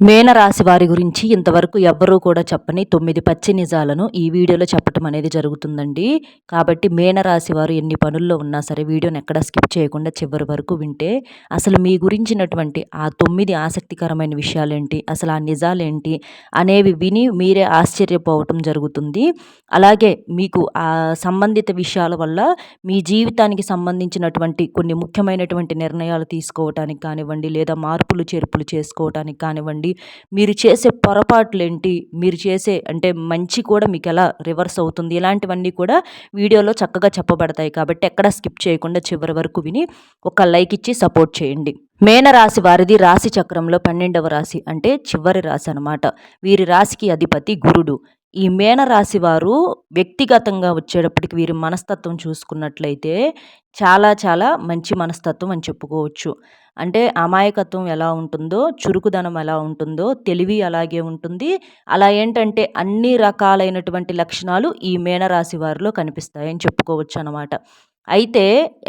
మేనరాశి వారి గురించి ఇంతవరకు ఎవ్వరూ కూడా చెప్పని తొమ్మిది పచ్చి నిజాలను ఈ వీడియోలో చెప్పటం అనేది జరుగుతుందండి. కాబట్టి మేనరాశి వారు ఎన్ని పనుల్లో ఉన్నా సరే వీడియోని ఎక్కడ స్కిప్ చేయకుండా చివరి వరకు వింటే అసలు మీ గురించినటువంటి ఆ తొమ్మిది ఆసక్తికరమైన విషయాలేంటి అసలు ఆ నిజాలేంటి అనేవి విని మీరే ఆశ్చర్యపోవటం జరుగుతుంది. అలాగే మీకు ఆ సంబంధిత విషయాల వల్ల మీ జీవితానికి సంబంధించినటువంటి కొన్ని ముఖ్యమైనటువంటి నిర్ణయాలు తీసుకోవటానికి కానివ్వండి లేదా మార్పులు చేర్పులు చేసుకోవటానికి కానివ్వండి మీరు చేసే పొరపాట్లేంటి? మీరు చేసే అంటే మంచి కూడా మీకు ఎలా రివర్స్ అవుతుంది? ఇలాంటివన్నీ కూడా వీడియోలో చక్కగా చెప్పబడతాయి. కాబట్టి ఎక్కడ స్కిప్ చేయకుండా చివరి వరకు విని ఒక లైక్ ఇచ్చి సపోర్ట్ చేయండి. మేనరాశి వారిది రాశి చక్రంలో పన్నెండవ రాశి అంటే చివరి రాశి అనమాట వీరి రాశికి అధిపతి గురుడు. ఈ మేనరాశి వారు వ్యక్తిగతంగా వచ్చేటప్పటికి వీరి మనస్తత్వం చూసుకున్నట్లయితే చాలా చాలా మంచి మనస్తత్వం అని చెప్పుకోవచ్చు. అంటే అమాయకత్వం ఎలా ఉంటుందో చురుకుదనం ఎలా ఉంటుందో తెలివి అలాగే ఉంటుంది. అలా ఏంటంటే అన్ని రకాలైనటువంటి లక్షణాలు ఈ మేనరాశి వారిలో కనిపిస్తాయని చెప్పుకోవచ్చు అనమాట అయితే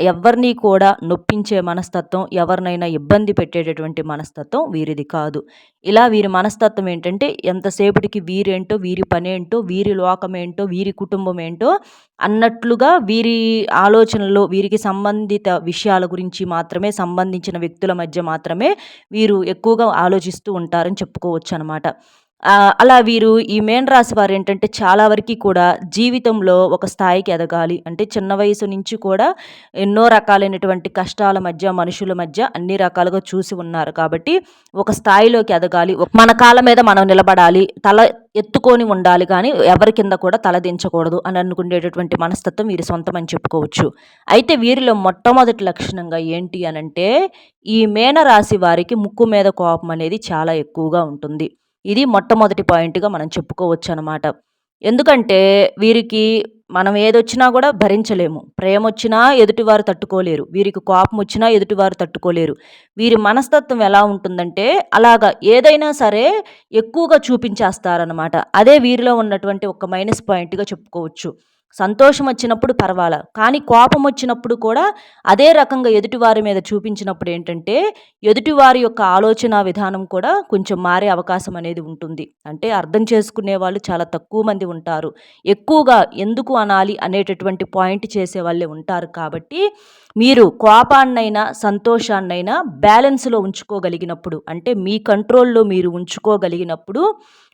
ఎవరిని కూడా నొప్పించే మనస్తత్వం ఎవరినైనా ఇబ్బంది పెట్టేటటువంటి మనస్తత్వం వీరిది కాదు. ఇలా వీరి మనస్తత్వం ఏంటంటే ఎంతసేపటికి వీరేంటో వీరి పనేంటో వీరి లోకమేంటో వీరి కుటుంబం ఏంటో అన్నట్లుగా వీరి ఆలోచనలో వీరికి సంబంధిత విషయాల గురించి మాత్రమే సంబంధించిన వ్యక్తుల మధ్య మాత్రమే వీరు ఎక్కువగా ఆలోచిస్తూ ఉంటారని చెప్పుకోవచ్చు అనమాట అలా వీరు ఈ మేన్ రాశి వారు ఏంటంటే చాలా వరకు కూడా జీవితంలో ఒక స్థాయికి ఎదగాలి. అంటే చిన్న వయసు నుంచి కూడా ఎన్నో రకాలైనటువంటి కష్టాల మధ్య మనుషుల మధ్య అన్ని రకాలుగా చూసి ఉన్నారు. కాబట్టి ఒక స్థాయిలోకి ఎదగాలి. మన కాళ్ళ మీద మనం నిలబడాలి. తల ఎత్తుకొని ఉండాలి కానీ ఎవరి కింద కూడా తలదించకూడదు అని అనుకునేటటువంటి మనస్తత్వం వీరి సొంతం అని చెప్పుకోవచ్చు. అయితే వీరిలో మొట్టమొదటి లక్షణంగా ఏంటి అనంటే ఈ మేన రాశి వారికి ముక్కు మీద కోపం అనేది చాలా ఎక్కువగా ఉంటుంది. ఇది మొట్టమొదటి పాయింట్గా మనం చెప్పుకోవచ్చు అనమాట ఎందుకంటే వీరికి మనం ఏదొచ్చినా కూడా భరించలేము. ప్రేమ వచ్చినా ఎదుటివారు తట్టుకోలేరు. వీరికి కోపం వచ్చినా ఎదుటివారు తట్టుకోలేరు. వీరి మనస్తత్వం ఎలా ఉంటుందంటే అలాగా ఏదైనా సరే ఎక్కువగా చూపించేస్తారనమాట అదే వీరిలో ఉన్నటువంటి ఒక మైనస్ పాయింట్గా చెప్పుకోవచ్చు. సంతోషం వచ్చినప్పుడు పర్వాలా. కానీ కోపం వచ్చినప్పుడు కూడా అదే రకంగా ఎదుటివారి మీద చూపించినప్పుడు ఏంటంటే ఎదుటివారి యొక్క ఆలోచన విధానం కూడా కొంచెం మారే అవకాశం అనేది ఉంటుంది. అంటే అర్థం చేసుకునే వాళ్ళు చాలా తక్కువ మంది ఉంటారు. ఎక్కువగా ఎందుకు అనాలి అనేటటువంటి పాయింట్ చేసే వాళ్ళే ఉంటారు కాబట్టి మీరు కోపాన్నైనా సంతోషాన్నైనా బ్యాలెన్స్లో ఉంచుకోగలిగినప్పుడు అంటే మీ కంట్రోల్లో మీరు ఉంచుకోగలిగినప్పుడు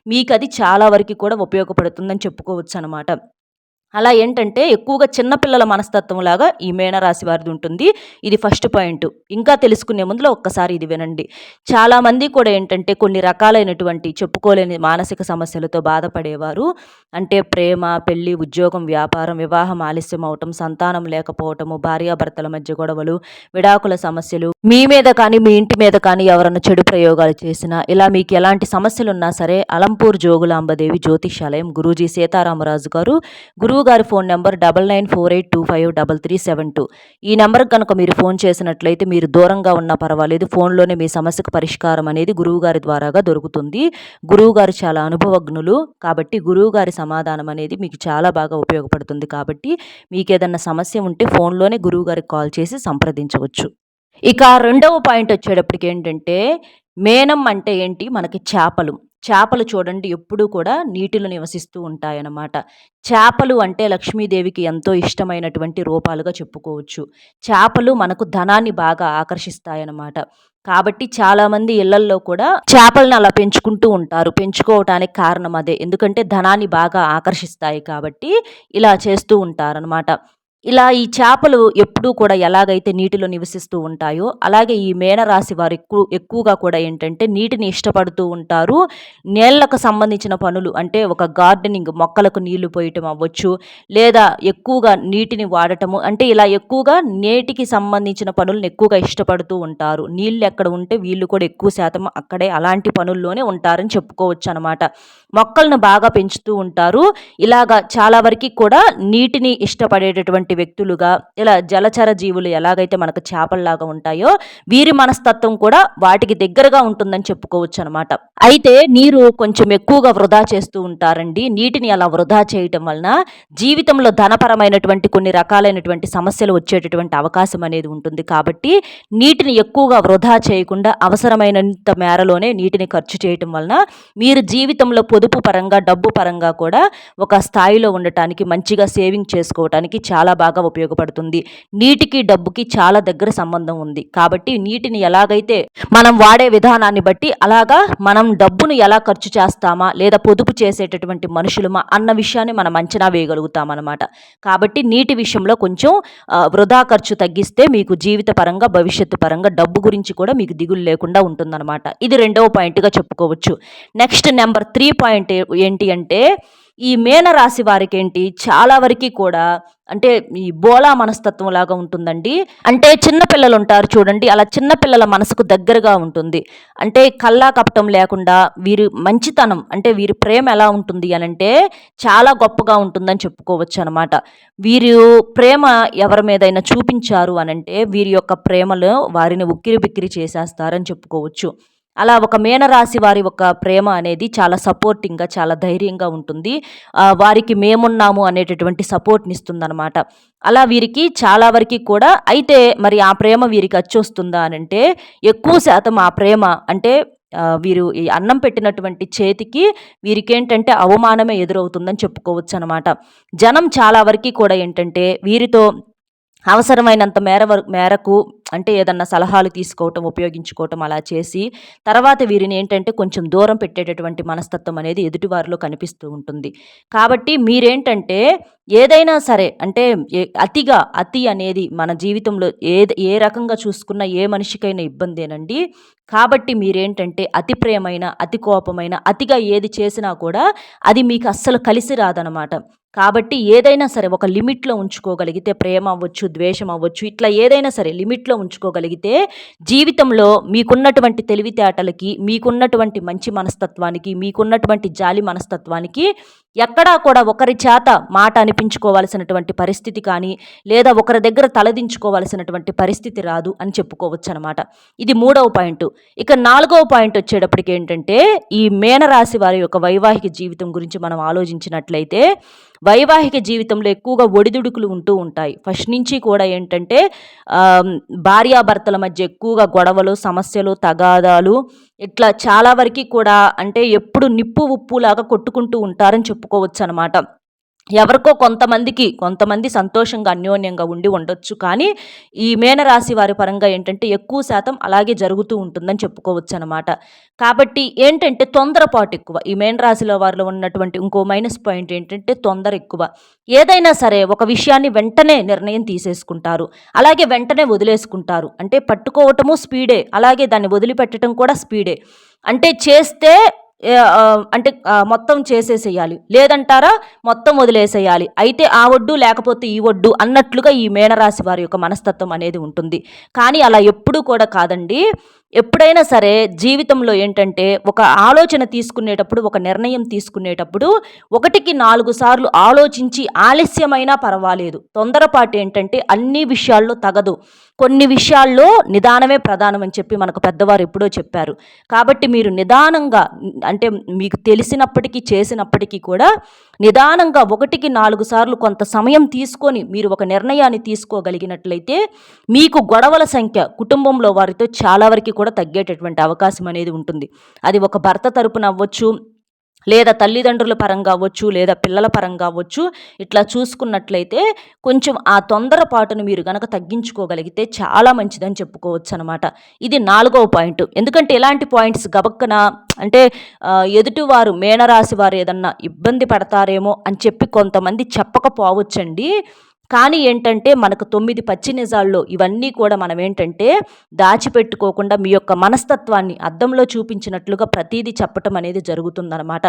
మీకు అది చాలా వరకు కూడా ఉపయోగపడుతుందని చెప్పుకోవచ్చు అనమాట అలా ఏంటంటే ఎక్కువగా చిన్నపిల్లల మనస్తత్వం లాగా ఈ మేనరాశి వారిది ఉంటుంది. ఇది ఫస్ట్ పాయింట్. ఇంకా తెలుసుకునే ముందులో ఒక్కసారి ఇది వినండి. చాలామంది కూడా ఏంటంటే కొన్ని రకాలైనటువంటి చెప్పుకోలేని మానసిక సమస్యలతో బాధపడేవారు. అంటే ప్రేమ పెళ్ళి ఉద్యోగం వ్యాపారం వివాహం ఆలస్యం అవటం సంతానం లేకపోవటము భార్యాభర్తల మధ్య గొడవలు విడాకుల సమస్యలు మీ మీద కానీ మీ ఇంటి మీద కానీ ఎవరైనా చెడు ప్రయోగాలు చేసినా ఇలా మీకు ఎలాంటి సమస్యలు ఉన్నా సరే అలంపూర్ జోగులాంబదేవి జ్యోతిషాలయం గురూజీ సీతారామరాజు గారు గురువు గారి phone number double nine four eight two five double three seven two. ఈ నెంబర్కి కనుక మీరు ఫోన్ చేసినట్లయితే మీరు దూరంగా ఉన్నా పర్వాలేదు ఫోన్లోనే మీ సమస్యకు పరిష్కారం అనేది గురువుగారి ద్వారాగా దొరుకుతుంది. గురువుగారు చాలా అనుభవజ్ఞులు కాబట్టి గురువుగారి సమాధానం అనేది మీకు చాలా బాగా ఉపయోగపడుతుంది కాబట్టి మీకు ఏదన్నా సమస్య ఉంటే ఫోన్లోనే గురువుగారికి కాల్ చేసి సంప్రదించవచ్చు. ఇక రెండవ పాయింట్ వచ్చేటప్పటికి ఏంటంటే మేనం అంటే ఏంటి? మనకి చేపలు. చేపలు చూడండి ఎప్పుడూ కూడా నీటిలో నివసిస్తూ ఉంటాయన్నమాట. చేపలు అంటే లక్ష్మీదేవికి ఎంతో ఇష్టమైనటువంటి రూపాలుగా చెప్పుకోవచ్చు. చేపలు మనకు ధనాన్ని బాగా ఆకర్షిస్తాయన్నమాట. కాబట్టి చాలామంది ఇళ్ళల్లో కూడా చేపలను అలా పెంచుకుంటూ ఉంటారు. పెంచుకోవటానికి కారణం అదే. ఎందుకంటే ధనాన్ని బాగా ఆకర్షిస్తాయి కాబట్టి ఇలా చేస్తూ ఉంటారనమాట ఇలా ఈ చేపలు ఎప్పుడూ కూడా ఎలాగైతే నీటిలో నివసిస్తూ ఉంటాయో అలాగే ఈ మేనరాశి వారు ఎక్కువ ఎక్కువగా కూడా ఏంటంటే నీటిని ఇష్టపడుతూ ఉంటారు. నీళ్ళకు సంబంధించిన పనులు అంటే ఒక గార్డెనింగ్ మొక్కలకు నీళ్ళు పోయటం అవ్వచ్చు లేదా ఎక్కువగా నీటిని వాడటము అంటే ఇలా ఎక్కువగా నేటికి సంబంధించిన పనులను ఎక్కువగా ఇష్టపడుతూ ఉంటారు. నీళ్ళు ఎక్కడ ఉంటే వీళ్ళు కూడా ఎక్కువ శాతం అక్కడే అలాంటి పనుల్లోనే ఉంటారని చెప్పుకోవచ్చు అనమాట మొక్కలను బాగా పెంచుతూ ఉంటారు. ఇలాగా చాలా వరకు కూడా నీటిని ఇష్టపడేటటువంటి లాంటి వ్యక్తులుగా ఇలా జలచర జీవులు ఎలాగైతే మనకు చేపల్లాగా ఉంటాయో వీరి మనస్తత్వం కూడా వాటికి దగ్గరగా ఉంటుందని చెప్పుకోవచ్చు అనమాట అయితే నీరు కొంచెం ఎక్కువగా వృధా చేస్తూ ఉంటారండి. నీటిని అలా వృధా చేయటం వలన జీవితంలో ధనపరమైనటువంటి కొన్ని రకాలైనటువంటి సమస్యలు వచ్చేటటువంటి అవకాశం అనేది ఉంటుంది. కాబట్టి నీటిని ఎక్కువగా వృధా చేయకుండా అవసరమైనంత మేరలోనే నీటిని ఖర్చు చేయటం వలన మీరు జీవితంలో పొదుపు పరంగా డబ్బు పరంగా కూడా ఒక స్థాయిలో ఉండటానికి మంచిగా సేవింగ్ చేసుకోవటానికి చాలా బాగా ఉపయోగపడుతుంది. నీటికి డబ్బుకి చాలా దగ్గర సంబంధం ఉంది. కాబట్టి నీటిని ఎలాగైతే మనం వాడే విధానాన్ని బట్టి అలాగా మనం డబ్బును ఎలా ఖర్చు చేస్తామా లేదా పొదుపు చేసేటటువంటి మనుషులమా అన్న విషయాన్ని మనం అంచనా వేయగలుగుతాం అనమాట కాబట్టి నీటి విషయంలో కొంచెం వృధా ఖర్చు తగ్గిస్తే మీకు జీవిత పరంగా భవిష్యత్తు పరంగా డబ్బు గురించి కూడా మీకు దిగులు లేకుండా ఉంటుందన్నమాట. ఇది రెండవ పాయింట్గా చెప్పుకోవచ్చు. నెక్స్ట్ నెంబర్ త్రీ పాయింట్ ఏంటి అంటే ఈ మేన రాశి చాలా వరకు కూడా అంటే ఈ బోలా మనస్తత్వం లాగా ఉంటుందండి. అంటే చిన్నపిల్లలు ఉంటారు చూడండి అలా చిన్నపిల్లల మనసుకు దగ్గరగా ఉంటుంది. అంటే కల్లా కపటం లేకుండా వీరి మంచితనం అంటే వీరి ప్రేమ ఎలా ఉంటుంది అని అంటే చాలా గొప్పగా ఉంటుందని చెప్పుకోవచ్చు అనమాట వీరు ప్రేమ ఎవరి మీదైనా చూపించారు అనంటే వీరి యొక్క ప్రేమలో వారిని ఉక్కిరి బిక్కిరి చేసేస్తారని చెప్పుకోవచ్చు. అలా ఒక మేనరాశి వారి ఒక ప్రేమ అనేది చాలా సపోర్టింగ్గా చాలా ధైర్యంగా ఉంటుంది. వారికి మేమున్నాము అనేటటువంటి సపోర్ట్ని ఇస్తుందన్నమాట అలా వీరికి చాలా వరకు కూడా అయితే మరి ఆ ప్రేమ వీరికి వచ్చొస్తుందా అని అంటే ఎక్కువ శాతం ఆ ప్రేమ అంటే వీరు ఈ అన్నం పెట్టినటువంటి చేతికి వీరికేంటంటే అవమానమే ఎదురవుతుందని చెప్పుకోవచ్చు అనమాట జనం చాలా వరకు కూడా ఏంటంటే వీరితో అవసరమైనంత మేర మేరకు అంటే ఏదన్నా సలహాలు తీసుకోవటం ఉపయోగించుకోవటం అలా చేసి తర్వాత వీరిని ఏంటంటే కొంచెం దూరం పెట్టేటటువంటి మనస్తత్వం అనేది ఎదుటివారిలో కనిపిస్తూ ఉంటుంది. కాబట్టి మీరేంటంటే ఏదైనా సరే అంటే అతిగా అతి అనేది మన జీవితంలో ఏ ఏ రకంగా చూసుకున్న ఏ మనిషికైనా ఇబ్బందేనండి. కాబట్టి మీరేంటంటే అతి ప్రేమైన అతి కోపమైన అతిగా ఏది చేసినా కూడా అది మీకు అస్సలు కలిసి రాదనమాట. కాబట్టి ఏదైనా సరే ఒక లిమిట్లో ఉంచుకోగలిగితే ప్రేమ అవ్వచ్చు ద్వేషం అవ్వచ్చు ఇట్లా ఏదైనా సరే లిమిట్లో ఉంచుకోగలిగితే జీవితంలో మీకున్నటువంటి తెలివితేటలకి మీకున్నటువంటి మంచి మనస్తత్వానికి మీకున్నటువంటి జాలి మనస్తత్వానికి ఎక్కడా కూడా ఒకరి చేత మాట అనిపించుకోవాల్సినటువంటి పరిస్థితి కానీ లేదా ఒకరి దగ్గర తలదించుకోవాల్సినటువంటి పరిస్థితి రాదు అని చెప్పుకోవచ్చు అనమాట ఇది మూడవ పాయింట్. ఇక నాలుగవ పాయింట్ వచ్చేటప్పటికి ఏంటంటే ఈ మేనరాశి వారి యొక్క వైవాహిక జీవితం గురించి మనం ఆలోచించినట్లయితే వైవాహిక జీవితంలో ఎక్కువగా ఒడిదుడుకులు ఉంటూ ఉంటాయి. ఫస్ట్ నుంచి కూడా ఏంటంటే భార్యాభర్తల మధ్య ఎక్కువగా గొడవలు సమస్యలు తగాదాలు ఇట్లా చాలా వరకు కూడా అంటే ఎప్పుడు నిప్పు ఉప్పులాగా కొట్టుకుంటూ ఉంటారని చెప్పుకోవచ్చు అనమాట ఎవరికో కొంతమందికి కొంతమంది సంతోషంగా అన్యోన్యంగా ఉండి ఉండొచ్చు. కానీ ఈ మేనరాశి వారి పరంగా ఏంటంటే ఎక్కువ శాతం అలాగే జరుగుతూ ఉంటుందని చెప్పుకోవచ్చు అనమాట కాబట్టి ఏంటంటే తొందరపాటు ఎక్కువ. ఈ మేనరాశిలో వారిలో ఉన్నటువంటి ఇంకో మైనస్ పాయింట్ ఏంటంటే తొందర ఎక్కువ. ఏదైనా సరే ఒక విషయాన్ని వెంటనే నిర్ణయం తీసేసుకుంటారు. అలాగే వెంటనే వదిలేసుకుంటారు. అంటే పట్టుకోవటము స్పీడే. అలాగే దాన్ని వదిలిపెట్టడం కూడా స్పీడే. అంటే చేస్తే అంటే మొత్తం చేసేసేయాలి. లేదంటారా మొత్తం వదిలేసేయాలి. అయితే ఆ ఒడ్డు లేకపోతే ఈ ఒడ్డు అన్నట్లుగా ఈ మేనరాశి వారి యొక్క మనస్తత్వం అనేది ఉంటుంది. కానీ అలా ఎప్పుడూ కూడా కాదండి. ఎప్పుడైనా సరే జీవితంలో ఏంటంటే ఒక ఆలోచన తీసుకునేటప్పుడు ఒక నిర్ణయం తీసుకునేటప్పుడు ఒకటికి నాలుగు సార్లు ఆలోచించి ఆలస్యమైనా పర్వాలేదు. తొందరపాటు ఏంటంటే అన్ని విషయాల్లో తగదు. కొన్ని విషయాల్లో నిదానమే ప్రధానం అని చెప్పి మనకు పెద్దవారు ఎప్పుడో చెప్పారు. కాబట్టి మీరు నిదానంగా అంటే మీకు తెలిసినప్పటికీ చేసినప్పటికీ కూడా నిదానంగా ఒకటికి నాలుగు సార్లు కొంత సమయం తీసుకొని మీరు ఒక నిర్ణయాన్ని తీసుకోగలిగినట్లయితే మీకు గొడవల సంఖ్య కుటుంబంలో వారితో చాలా వరకు కూడా తగ్గేటటువంటి అవకాశం అనేది ఉంటుంది. అది ఒక భర్త తరపున అవ్వచ్చు లేదా తల్లిదండ్రుల పరంగా అవ్వచ్చు లేదా పిల్లల పరంగా అవ్వచ్చు ఇట్లా చూసుకున్నట్లయితే కొంచెం ఆ తొందరపాటును మీరు కనుక తగ్గించుకోగలిగితే చాలా మంచిదని చెప్పుకోవచ్చు అనమాట ఇది నాలుగవ పాయింట్. ఎందుకంటే ఇలాంటి పాయింట్స్ గబక్కన అంటే ఎదుటివారు మేనరాశి వారు ఏదన్నా ఇబ్బంది పడతారేమో అని చెప్పి కొంతమంది చెప్పకపోవచ్చండి. కానీ ఏంటంటే మనకు తొమ్మిది పచ్చి నిజాల్లో ఇవన్నీ కూడా మనం ఏంటంటే దాచిపెట్టుకోకుండా మీ యొక్క మనస్తత్వాన్ని అద్దంలో చూపించినట్లుగా ప్రతీది చెప్పటం అనేది జరుగుతుందనమాట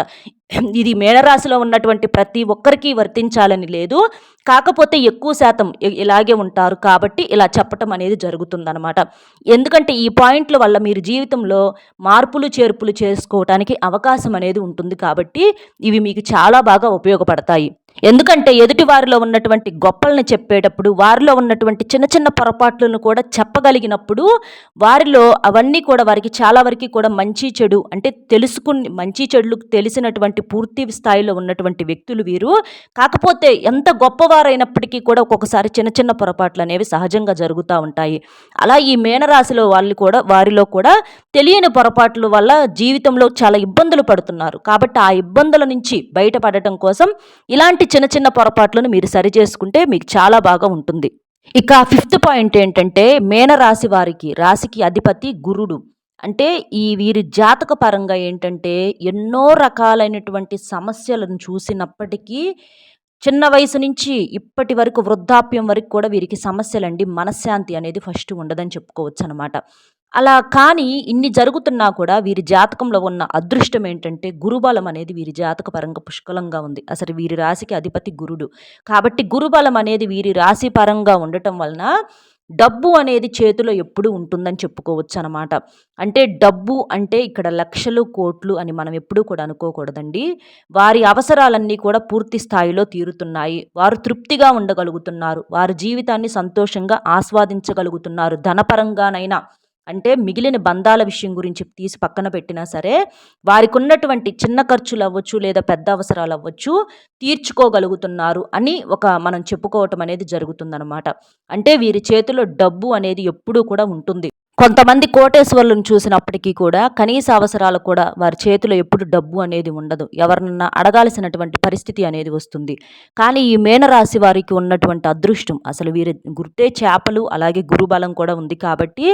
ఇది మేనరాశిలో ఉన్నటువంటి ప్రతి ఒక్కరికి వర్తించాలని లేదు. కాకపోతే ఎక్కువ శాతం ఇలాగే ఉంటారు కాబట్టి ఇలా చెప్పటం అనేది జరుగుతుందనమాట ఎందుకంటే ఈ పాయింట్ల వల్ల మీరు జీవితంలో మార్పులు చేర్పులు చేసుకోవటానికి అవకాశం అనేది ఉంటుంది కాబట్టి ఇవి మీకు చాలా బాగా ఉపయోగపడతాయి. ఎందుకంటే ఎదుటి వారిలో ఉన్నటువంటి గొప్పలను చెప్పేటప్పుడు వారిలో ఉన్నటువంటి చిన్న చిన్న పొరపాట్లను కూడా చెప్పగలిగినప్పుడు వారిలో అవన్నీ కూడా వారికి చాలా వరకు కూడా మంచి చెడు అంటే తెలుసుకుని మంచి చెడులు తెలిసినటువంటి పూర్తి స్థాయిలో ఉన్నటువంటి వ్యక్తులు వీరు. కాకపోతే ఎంత గొప్పవారైనప్పటికీ కూడా ఒక్కొక్కసారి చిన్న చిన్న పొరపాట్లు అనేవి సహజంగా జరుగుతూ ఉంటాయి. అలా ఈ మేనరాశిలో వాళ్ళు కూడా వారిలో కూడా తెలియని పొరపాట్ల వల్ల జీవితంలో చాలా ఇబ్బందులు పడుతున్నారు. కాబట్టి ఆ ఇబ్బందుల నుంచి బయటపడటం కోసం ఇలాంటి చిన్న చిన్న పొరపాట్లను మీరు సరి చేసుకుంటే మీకు చాలా బాగా ఉంటుంది. ఇక ఫిఫ్త్ పాయింట్ ఏంటంటే మేన రాశి వారికి రాశికి అధిపతి గురుడు. అంటే ఈ వీరి జాతక పరంగా ఏంటంటే ఎన్నో రకాలైనటువంటి సమస్యలను చూసినప్పటికీ చిన్న వయసు నుంచి ఇప్పటి వరకు వృద్ధాప్యం వరకు కూడా వీరికి సమస్యలండి. మనశ్శాంతి అనేది ఫస్ట్ ఉండదని చెప్పుకోవచ్చు అనమాట అలా కానీ ఇన్ని జరుగుతున్నా కూడా వీరి జాతకంలో ఉన్న అదృష్టం ఏంటంటే గురుబలం అనేది వీరి జాతక పరంగా పుష్కలంగా ఉంది. అసలు వీరి రాశికి అధిపతి గురుడు. కాబట్టి గురుబలం అనేది వీరి రాశి పరంగా ఉండటం వలన డబ్బు అనేది చేతిలో ఎప్పుడు ఉంటుందని చెప్పుకోవచ్చు అనమాట అంటే డబ్బు అంటే ఇక్కడ లక్షలు కోట్లు అని మనం ఎప్పుడూ కూడా అనుకోకూడదండి. వారి అవసరాలన్నీ కూడా పూర్తి స్థాయిలో తీరుతున్నాయి. వారు తృప్తిగా ఉండగలుగుతున్నారు. వారి జీవితాన్ని సంతోషంగా ఆస్వాదించగలుగుతున్నారు. ధనపరంగానైనా. అంటే మిగిలిన బంధాల విషయం గురించి తీసి పక్కన పెట్టినా సరే వారికి ఉన్నటువంటి చిన్న ఖర్చులు అవ్వచ్చు లేదా పెద్ద అవసరాలు అవ్వచ్చు తీర్చుకోగలుగుతున్నారు అని ఒక మనం చెప్పుకోవటం అనేది జరుగుతుందనమాట అంటే వీరి చేతిలో డబ్బు అనేది ఎప్పుడూ కూడా ఉంటుంది. కొంతమంది కోటేశ్వర్లను చూసినప్పటికీ కూడా కనీస అవసరాలు కూడా వారి చేతిలో ఎప్పుడు డబ్బు అనేది ఉండదు. ఎవరినన్నా అడగాల్సినటువంటి పరిస్థితి అనేది వస్తుంది. కానీ ఈ మేనరాశి వారికి ఉన్నటువంటి అదృష్టం అసలు వీరి గుర్తే చేపలు అలాగే గురుబలం కూడా ఉంది కాబట్టి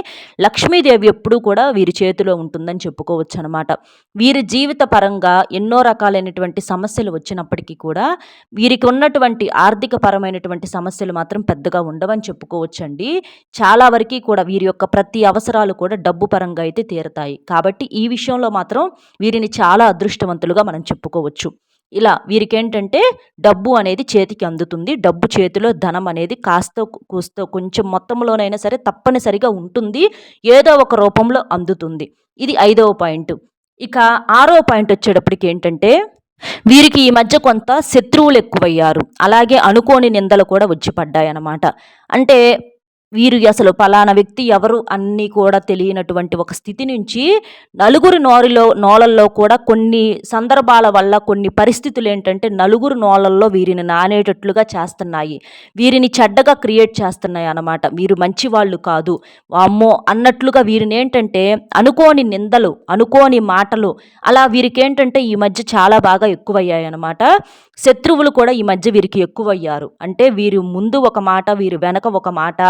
లక్ష్మీదేవి ఎప్పుడూ కూడా వీరి చేతిలో ఉంటుందని చెప్పుకోవచ్చు అనమాట వీరి జీవిత పరంగా ఎన్నో రకాలైనటువంటి సమస్యలు వచ్చినప్పటికీ కూడా వీరికి ఉన్నటువంటి ఆర్థిక పరమైనటువంటి సమస్యలు మాత్రం పెద్దగా ఉండవని చెప్పుకోవచ్చండి. చాలా వరకు కూడా వీరి యొక్క ప్రతి అవసరాలు కూడా డబ్బు పరంగా అయితే తీరతాయి. కాబట్టి ఈ విషయంలో మాత్రం వీరిని చాలా అదృష్టవంతులుగా మనం చెప్పుకోవచ్చు. ఇలా వీరికేంటంటే డబ్బు అనేది చేతికి అందుతుంది. డబ్బు చేతిలో ధనం అనేది కాస్త కూస్తో కొంచెం మొత్తంలోనైనా సరే తప్పనిసరిగా ఉంటుంది. ఏదో ఒక రూపంలో అందుతుంది. ఇది ఐదవ పాయింట్. ఇక ఆరో పాయింట్ వచ్చేటప్పటికి ఏంటంటే వీరికి ఈ మధ్య కొంత శత్రువులు ఎక్కువయ్యారు. అలాగే అనుకోని నిందలు కూడా వచ్చి పడ్డాయన్నమాట. అంటే వీరు అసలు ఫలానా వ్యక్తి ఎవరు అన్నీ కూడా తెలియనటువంటి ఒక స్థితి నుంచి నలుగురు నోరిలో నోలల్లో కూడా కొన్ని సందర్భాల వల్ల కొన్ని పరిస్థితులు ఏంటంటే నలుగురు నోలల్లో వీరిని నానేటట్లుగా చేస్తున్నాయి. వీరిని చెడ్డగా క్రియేట్ చేస్తున్నాయి అన్నమాట. వీరు మంచి వాళ్ళు కాదు. అమ్మో అన్నట్లుగా వీరిని ఏంటంటే అనుకోని నిందలు అనుకోని మాటలు అలా వీరికి ఏంటంటే ఈ మధ్య చాలా బాగా ఎక్కువయ్యాయి అనమాట శత్రువులు కూడా ఈ మధ్య వీరికి ఎక్కువయ్యారు. అంటే వీరు ముందు ఒక మాట వీరు వెనక ఒక మాట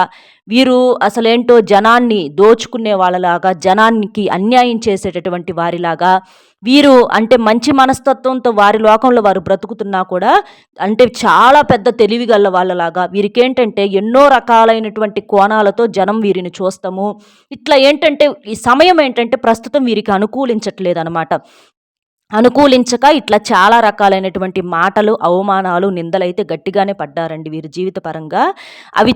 వీరు అసలేంటో జనాన్ని దోచుకునే వాళ్ళలాగా జనానికి అన్యాయం చేసేటటువంటి వారిలాగా వీరు అంటే మంచి మనస్తత్వంతో వారి లోకంలో వారు బ్రతుకుతున్నా కూడా అంటే చాలా పెద్ద తెలివి గల వాళ్ళలాగా వీరికేంటంటే ఎన్నో రకాలైనటువంటి కోణాలతో జనం వీరిని చూస్తాము. ఇట్లా ఏంటంటే ఈ సమయం ఏంటంటే ప్రస్తుతం వీరికి అనుకూలించట్లేదు అనమాట అనుకూలించక ఇట్లా చాలా రకాలైనటువంటి మాటలు అవమానాలు నిందలైతే గట్టిగానే పడ్డారండి వీరి జీవిత పరంగా అవి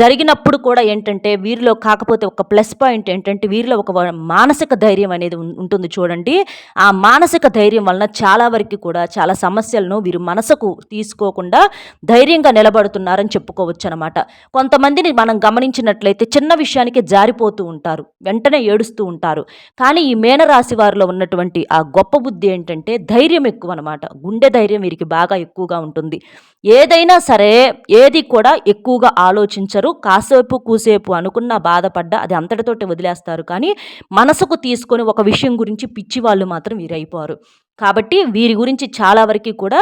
జరిగినప్పుడు కూడా ఏంటంటే వీరిలో కాకపోతే ఒక ప్లస్ పాయింట్ ఏంటంటే వీరిలో ఒక మానసిక ధైర్యం అనేది ఉంటుంది చూడండి. ఆ మానసిక ధైర్యం వలన చాలా వరకు కూడా చాలా సమస్యలను వీరు మనసుకు తీసుకోకుండా ధైర్యంగా నిలబడుతున్నారని చెప్పుకోవచ్చు అనమాట కొంతమందిని మనం గమనించినట్లయితే చిన్న విషయానికి జారిపోతూ ఉంటారు వెంటనే ఏడుస్తూ ఉంటారు. కానీ ఈ మేనరాశి వారిలో ఉన్నటువంటి ఆ గొప్ప బుద్ధి బుద్ధి ఏంటంటే ధైర్యం ఎక్కువ అనమాట గుండె ధైర్యం వీరికి బాగా ఎక్కువగా ఉంటుంది. ఏదైనా సరే ఏది కూడా ఎక్కువగా ఆలోచించరు. కాసేపు కూసేపు అనుకున్న బాధపడ్డా అది అంతటితోటి వదిలేస్తారు. కానీ మనసుకు తీసుకొని ఒక విషయం గురించి పిచ్చి వాళ్ళు మాత్రం వీరైపోరు. కాబట్టి వీరి గురించి చాలా వరకు కూడా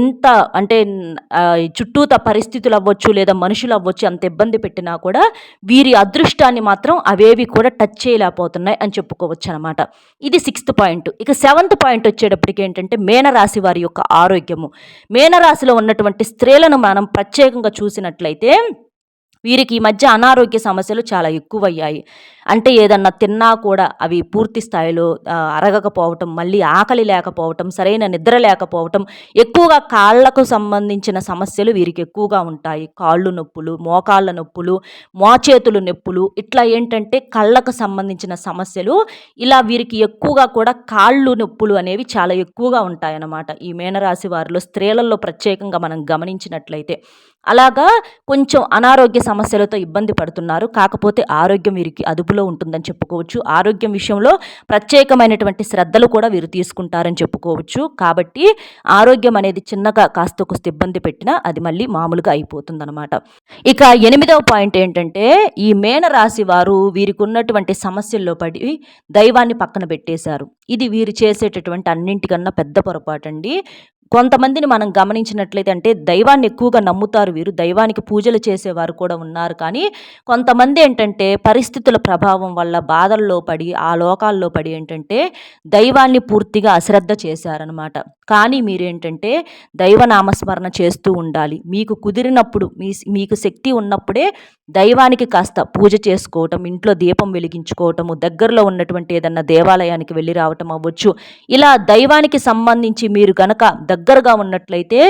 ఎంత అంటే చుట్టూత పరిస్థితులు అవ్వచ్చు లేదా మనుషులు అవ్వచ్చు అంత ఇబ్బంది పెట్టినా కూడా వీరి అదృష్టాన్ని మాత్రం అవేవి కూడా టచ్ చేయలేకపోతున్నాయి అని చెప్పుకోవచ్చు అనమాట ఇది సిక్స్త్ పాయింట్ ఇక సెవెంత్ పాయింట్ వచ్చేటప్పటికి ఏంటంటే మేనరాశి వారి యొక్క ఆరోగ్యము. మేనరాశిలో ఉన్నటువంటి స్త్రీలను మనం ప్రత్యేకంగా చూసినట్లయితే వీరికి ఈ మధ్య అనారోగ్య సమస్యలు చాలా ఎక్కువయ్యాయి. అంటే ఏదన్నా తిన్నా కూడా అవి పూర్తి స్థాయిలో అరగకపోవటం మళ్ళీ ఆకలి లేకపోవటం సరైన నిద్ర లేకపోవటం ఎక్కువగా కాళ్ళకు సంబంధించిన సమస్యలు వీరికి ఎక్కువగా ఉంటాయి. కాళ్ళు నొప్పులు మోకాళ్ళ నొప్పులు మోచేతులు నొప్పులు ఇట్లా ఏంటంటే కళ్ళకు సంబంధించిన సమస్యలు ఇలా వీరికి ఎక్కువగా కూడా కాళ్ళు నొప్పులు అనేవి చాలా ఎక్కువగా ఉంటాయన్నమాట. ఈ మేనరాశి వారిలో స్త్రీలలో ప్రత్యేకంగా మనం గమనించినట్లయితే. అలాగా కొంచెం అనారోగ్య సమస్యలతో ఇబ్బంది పడుతున్నారు. కాకపోతే ఆరోగ్యం వీరికి అదుపు అదుపులో ఉంటుందని చెప్పుకోవచ్చు. ఆరోగ్యం విషయంలో ప్రత్యేకమైనటువంటి శ్రద్ధలు కూడా వీరు తీసుకుంటారని చెప్పుకోవచ్చు. కాబట్టి ఆరోగ్యం అనేది చిన్నగా కాస్త కొస్త ఇబ్బంది పెట్టినా అది మళ్ళీ మామూలుగా అయిపోతుందన్నమాట. ఇక ఎనిమిదవ పాయింట్ ఏంటంటే ఈ మేన రాశి వారు వీరికి ఉన్నటువంటి సమస్యల్లో పడి దైవాన్ని పక్కన పెట్టేశారు. ఇది వీరు చేసేటటువంటి అన్నింటికన్నా పెద్ద పొరపాటు అండి కొంతమందిని మనం గమనించినట్లయితే అంటే దైవాన్ని ఎక్కువగా నమ్ముతారు వీరు దైవానికి పూజలు చేసేవారు కూడా ఉన్నారు. కానీ కొంతమంది ఏంటంటే పరిస్థితుల ప్రభావం వల్ల బాధల్లో పడి ఆ లోకాల్లో పడి ఏంటంటే దైవాన్ని పూర్తిగా అశ్రద్ధ చేశారనమాట కానీ మీరేంటంటే దైవనామస్మరణ చేస్తూ ఉండాలి. మీకు కుదిరినప్పుడు మీ మీకు శక్తి ఉన్నప్పుడే దైవానికి కాస్త పూజ చేసుకోవటం ఇంట్లో దీపం వెలిగించుకోవటము దగ్గరలో ఉన్నటువంటి ఏదన్నా దేవాలయానికి వెళ్ళి రావటం అవ్వచ్చు. ఇలా దైవానికి సంబంధించి మీరు గనక దగ్గరగా ఉన్నట్లయితే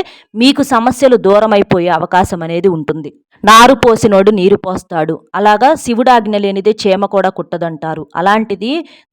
మీకు సమస్యలు దూరమైపోయే అవకాశం అనేది ఉంటుంది. నారు పోసినోడు నీరు పోస్తాడు. అలాగా శివుడు ఆజ్ఞ లేనిదే చేమ కూడా కుట్టదంటారు. అలాంటిది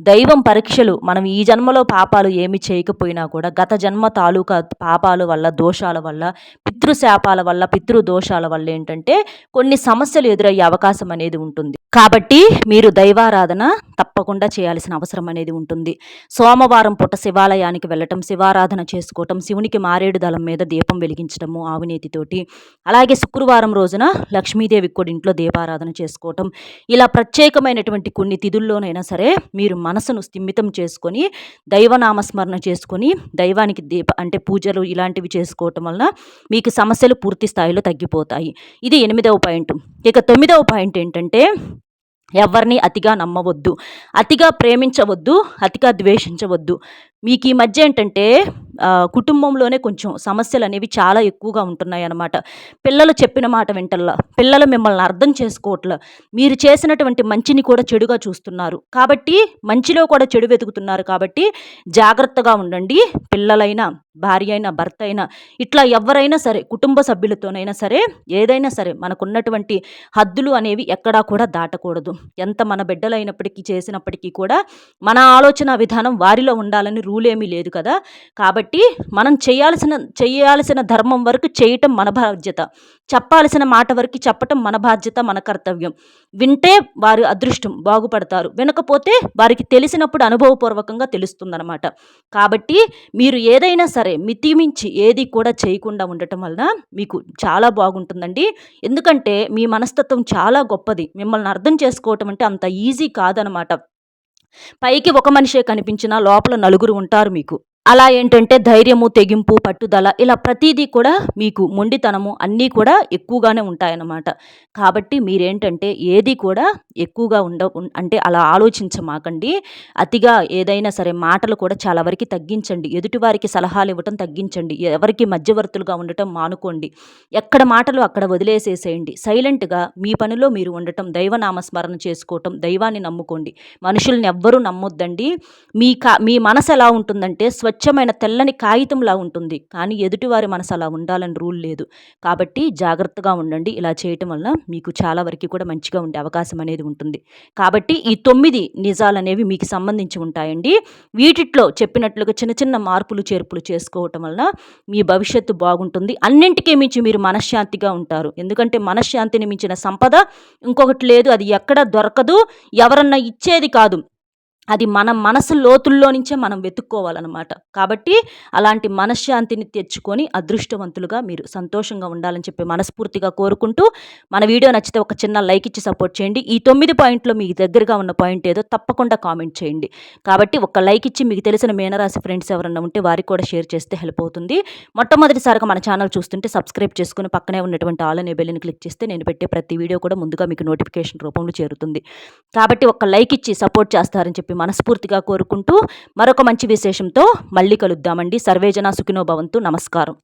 దైవం పరీక్షలు మనం ఈ జన్మలో పాపాలు ఏమి చేయకపోయినా కూడా గత జన్మ తాలూకా పాపాల వల్ల దోషాల వల్ల పితృశాపాల వల్ల పితృదోషాల వల్ల ఏంటంటే కొన్ని సమస్యలు ఎదురయ్యే అవకాశం అనేది ఉంటుంది. కాబట్టి మీరు దైవారాధన తప్పకుండా చేయాల్సిన అవసరం అనేది ఉంటుంది. సోమవారం పూట శివాలయానికి వెళ్ళటం శివారాధన చేసుకోవటం శివునికి మారేడు దళం మీద దీపం వెలిగించడము ఆవునేతితోటి. అలాగే శుక్రవారం రోజున లక్ష్మీదేవి కూడా ఇంట్లో దీపారాధన చేసుకోవటం. ఇలా ప్రత్యేకమైనటువంటి కొన్ని తిథుల్లోనైనా సరే మీరు మనసును స్థిమితం చేసుకొని దైవనామస్మరణ చేసుకొని దైవానికి దీప అంటే పూజలు ఇలాంటివి చేసుకోవటం వలన మీకు సమస్యలు పూర్తి స్థాయిలో తగ్గిపోతాయి. ఇది ఎనిమిదవ పాయింట్. ఇక తొమ్మిదవ పాయింట్ ఏంటంటే ఎవరిని అతిగా నమ్మవద్దు. అతిగా ప్రేమించవద్దు అతిగా ద్వేషించవద్దు. మీకు ఈ మధ్య ఏంటంటే కుటుంబంలోనే కొంచెం సమస్యలు అనేవి చాలా ఎక్కువగా ఉంటున్నాయి అన్నమాట పిల్లలు చెప్పిన మాట వింటల్లా పిల్లలు మిమ్మల్ని అర్థం చేసుకోవట్లా. మీరు చేసినటువంటి మంచిని కూడా చెడుగా చూస్తున్నారు. కాబట్టి మంచిలో కూడా చెడు వెతుకుతున్నారు కాబట్టి జాగ్రత్తగా ఉండండి. పిల్లలైనా భార్య అయినా భర్త అయినా ఇట్లా ఎవరైనా సరే కుటుంబ సభ్యులతోనైనా సరే ఏదైనా సరే మనకున్నటువంటి హద్దులు అనేవి ఎక్కడా కూడా దాటకూడదు. ఎంత మన బిడ్డలైనప్పటికీ చేసినప్పటికీ కూడా మన ఆలోచన విధానం వారిలో ఉండాలని రూల్ ఏమీ లేదు కదా. కాబట్టి కాబట్టి మనం చేయాల్సిన చేయాల్సిన ధర్మం వరకు చేయటం మన బాధ్యత. చెప్పాల్సిన మాట వరకు చెప్పటం మన బాధ్యత మన కర్తవ్యం. వింటే వారి అదృష్టం బాగుపడతారు. వినకపోతే వారికి తెలిసినప్పుడు అనుభవపూర్వకంగా తెలుస్తుందన్నమాట. కాబట్టి మీరు ఏదైనా సరే మితిమించి ఏది కూడా చేయకుండా ఉండటం వలన మీకు చాలా బాగుంటుందండి. ఎందుకంటే మీ మనస్తత్వం చాలా గొప్పది. మిమ్మల్ని అర్థం చేసుకోవటం అంటే అంత ఈజీ కాదనమాట పైకి ఒక మనిషే కనిపించినా లోపల నలుగురు ఉంటారు మీకు. అలా ఏంటంటే ధైర్యము తెగింపు పట్టుదల ఇలా ప్రతిదీ కూడా మీకు మొండితనము అన్నీ కూడా ఎక్కువగానే ఉంటాయన్నమాట. కాబట్టి మీరేంటంటే ఏది కూడా ఎక్కువగా ఉండ అంటే అలా ఆలోచించమాకండి. అతిగా ఏదైనా సరే మాటలు కూడా చాలా వరకు తగ్గించండి. ఎదుటివారికి సలహాలు ఇవ్వటం తగ్గించండి. ఎవరికి మధ్యవర్తులుగా ఉండటం మానుకోండి. ఎక్కడ మాటలు అక్కడ వదిలేసేసేయండి. సైలెంట్గా మీ పనిలో మీరు ఉండటం దైవనామస్మరణ చేసుకోవటం దైవాన్ని నమ్ముకోండి. మనుషుల్ని ఎవ్వరూ నమ్మొద్దండి. మీ కా మీ మనసు ఎలా ఉంటుందంటే స్వచ్ఛ స్వచ్ఛమైన తెల్లని కాగితంలా ఉంటుంది. కానీ ఎదుటివారి మనసు అలా ఉండాలని రూల్ లేదు. కాబట్టి జాగ్రత్తగా ఉండండి. ఇలా చేయటం వలన మీకు చాలా వరకు కూడా మంచిగా ఉండే అవకాశం అనేది ఉంటుంది. కాబట్టి ఈ తొమ్మిది నిజాలు అనేవి మీకు సంబంధించి ఉంటాయండి. వీటిట్లో చెప్పినట్లుగా చిన్న చిన్న మార్పులు చేర్పులు చేసుకోవటం వలన మీ భవిష్యత్తు బాగుంటుంది. అన్నింటికీ మించి మీరు మనశ్శాంతిగా ఉంటారు. ఎందుకంటే మనశ్శాంతిని మించిన సంపద ఇంకొకటి లేదు. అది ఎక్కడ దొరకదు. ఎవరన్నా ఇచ్చేది కాదు. అది మన మనసు లోతుల్లో నుంచే మనం వెతుక్కోవాలన్నమాట. కాబట్టి అలాంటి మనశ్శాంతిని తెచ్చుకొని అదృష్టవంతులుగా మీరు సంతోషంగా ఉండాలని చెప్పి మనస్ఫూర్తిగా కోరుకుంటూ మన వీడియో నచ్చితే ఒక చిన్న లైక్ ఇచ్చి సపోర్ట్ చేయండి. ఈ తొమ్మిది పాయింట్లో మీకు దగ్గరగా ఉన్న పాయింట్ ఏదో తప్పకుండా కామెంట్ చేయండి. కాబట్టి ఒక లైక్ ఇచ్చి మీకు తెలిసిన మీనరాశి ఫ్రెండ్స్ ఎవరన్నా ఉంటే వారికి కూడా షేర్ చేస్తే హెల్ప్ అవుతుంది. మొట్టమొదటిసారిగా మన ఛానల్ చూస్తుంటే సబ్స్క్రైబ్ చేసుకుని పక్కనే ఉన్నటువంటి ఆల్ అనే బెల్లిని క్లిక్ చేస్తే నేను పెట్టే ప్రతి వీడియో కూడా ముందుగా మీకు నోటిఫికేషన్ రూపంలో చేరుతుంది. కాబట్టి ఒక లైక్ ఇచ్చి సపోర్ట్ చేస్తారని చెప్పి మనస్ఫూర్తిగా కోరుకుంటూ మరొక మంచి విశేషంతో మళ్ళీ కలుద్దామండి. సర్వేజన సుఖినో భవంతు. నమస్కారం.